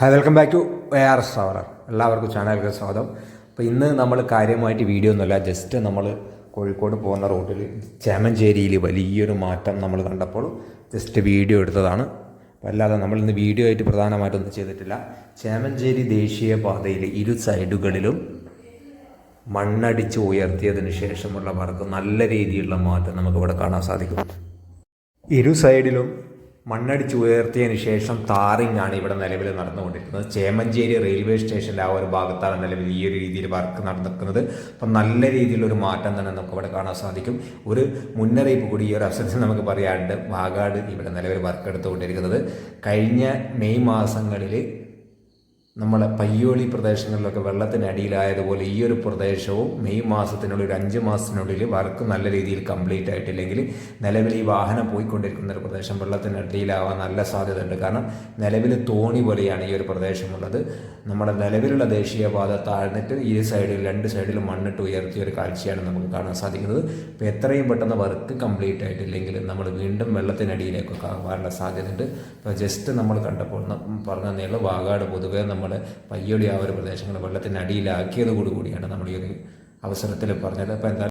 Hi welcome back to A R S അവർ എല്ലാവർക്കും ചാനലിലേക്ക് സ്വാഗതം. അപ്പോൾ ഇന്ന് നമ്മൾ കാര്യമായിട്ട് വീഡിയോ ഒന്നുമല്ല ജസ്റ്റ് നമ്മൾ കോഴിക്കോട് പോകുന്ന റോഡിൽ ചേമഞ്ചേരിയിൽ വലിയൊരു മാറ്റം നമ്മൾ കണ്ടപ്പോൾ ജസ്റ്റ് വീഡിയോ എടുത്തതാണ്. അപ്പോൾ അല്ലാതെ നമ്മൾ ഇന്ന് വീഡിയോ ആയിട്ട് പ്രധാനമായിട്ടൊന്നും ചെയ്തിട്ടില്ല. ചേമഞ്ചേരി ദേശീയ പാതയിൽ ഇരു സൈഡുകളിലും മണ്ണടിച്ച് ഉയർത്തിയതിന് ശേഷമുള്ള വർക്ക് നല്ല രീതിയിലുള്ള മാറ്റം നമുക്കിവിടെ കാണാൻ സാധിക്കും. ഇരു സൈഡിലും മണ്ണടിച്ച് ഉയർത്തിയതിന് ശേഷം താറിങ് ആണ് ഇവിടെ നിലവിൽ നടന്നുകൊണ്ടിരിക്കുന്നത്. ചേമഞ്ചേരി റെയിൽവേ സ്റ്റേഷന്റെ ആ ഒരു ഭാഗത്താണ് നിലവിൽ ഈ ഒരു രീതിയിൽ വർക്ക് നടന്നിരിക്കുന്നത്. അപ്പം നല്ല രീതിയിലൊരു മാറ്റം തന്നെ നമുക്ക് ഇവിടെ കാണാൻ സാധിക്കും. ഒരു മുന്നറിയിപ്പ് കൂടി ഈ ഒരു അവസരത്തിൽ നമുക്ക് പറയാനുണ്ട്. വാഗാട് ഇവിടെ നിലവിൽ വർക്ക് എടുത്തുകൊണ്ടിരിക്കുന്നത്. കഴിഞ്ഞ മെയ് മാസങ്ങളിൽ നമ്മളെ പയ്യോളി പ്രദേശങ്ങളിലൊക്കെ വെള്ളത്തിനടിയിലായതുപോലെ ഈ ഒരു പ്രദേശവും മെയ് മാസത്തിനുള്ളിൽ ഒരു അഞ്ച് മാസത്തിനുള്ളിൽ വർക്ക് നല്ല രീതിയിൽ കംപ്ലീറ്റ് ആയിട്ടില്ലെങ്കിൽ നിലവിൽ ഈ വാഹനം പോയിക്കൊണ്ടിരിക്കുന്ന ഒരു പ്രദേശം വെള്ളത്തിനടിയിലാവാൻ നല്ല സാധ്യതയുണ്ട്. കാരണം നിലവിൽ തോണി പോലെയാണ് ഈ ഒരു പ്രദേശമുള്ളത്. നമ്മുടെ നിലവിലുള്ള ദേശീയപാത താഴ്ന്നിട്ട് ഈ സൈഡിൽ രണ്ട് സൈഡിലും മണ്ണിട്ട് ഉയർത്തിയ ഒരു കാഴ്ചയാണ് നമുക്ക് കാണാൻ സാധിക്കുന്നത്. അപ്പോൾ എത്രയും പെട്ടെന്ന് വർക്ക് കംപ്ലീറ്റ് ആയിട്ടില്ലെങ്കിൽ നമ്മൾ വീണ്ടും വെള്ളത്തിനടിയിലേക്കൊക്കെ ആവാനുള്ള സാധ്യതയുണ്ട്. അപ്പോൾ ജസ്റ്റ് നമ്മൾ കണ്ടപ്പോൾ ന- പറഞ്ഞ നീളം വാഗാട് പൊതുവേ നമ്മൾ പയ്യോളി ആ ഒരു പ്രദേശങ്ങൾ വെള്ളത്തിനടിയിലാക്കിയതോടുകൂടിയാണ് നമ്മൾ ഈ ഒരു അവസരത്തിൽ പറഞ്ഞത്. അപ്പോൾ എന്താ